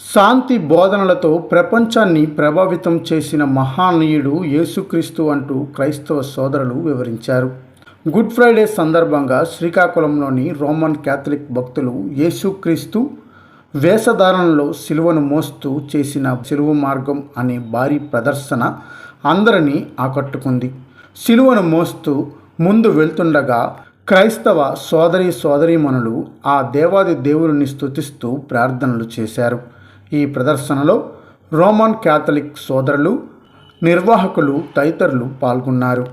శాంతి బోధనలతో ప్రపంచాన్ని ప్రభావితం చేసిన మహానీయుడు యేసుక్రీస్తు అంటూ క్రైస్తవ సోదరులు వివరించారు. గుడ్ ఫ్రైడే సందర్భంగా శ్రీకాకుళంలోని రోమన్ క్యాథలిక్ భక్తులు యేసుక్రీస్తు వేషధారణలో సిలువను మోస్తూ చేసిన సిలువ మార్గం అనే భారీ ప్రదర్శన అందరినీ ఆకట్టుకుంది. సిలువను మోస్తూ ముందు వెళ్తుండగా క్రైస్తవ సోదరి సోదరీమణులు ఆ దేవాది దేవుని స్తుతిస్తూ ప్రార్థనలు చేశారు. ఈ ప్రదర్శనలో రోమన్ క్యాథలిక్ సోదరులు నిర్వాహకులు తదితరులు పాల్గొన్నారు.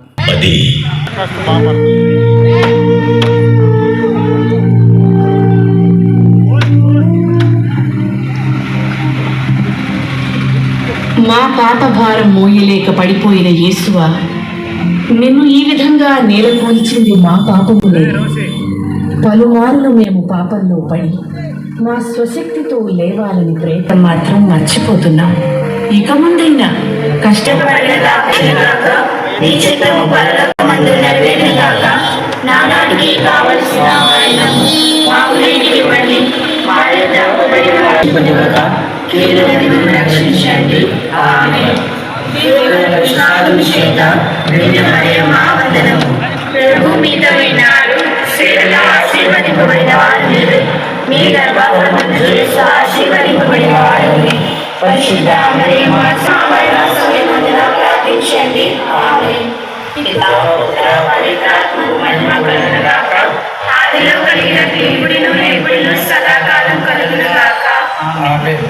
మా పాప భారం మోయలేక పడిపోయిన యేసువ నిన్ను ఈ విధంగా నేలకొల్చింది మా పాపములే. పలుమార్లు మేము పాపంలో పడి మా స్వశక్తితో లేవాలని ప్రయత్నం మాత్రం మర్చిపోతున్నాం. ఇక ముందైనా కష్టపడగా నానాటికి కావలసిన రక్షించండి. ఆమె మా వందనము పరిశుద్ధ మరియు మా సమయమందున ప్రార్థించండి ఆమె పితా పుత్ర పవిత్రాత్మకు మహిమ ఆదిలో కలిగిన దేవుడిను ఎప్పుడును సదాకాలం కలుగునుగాక ఆమేన్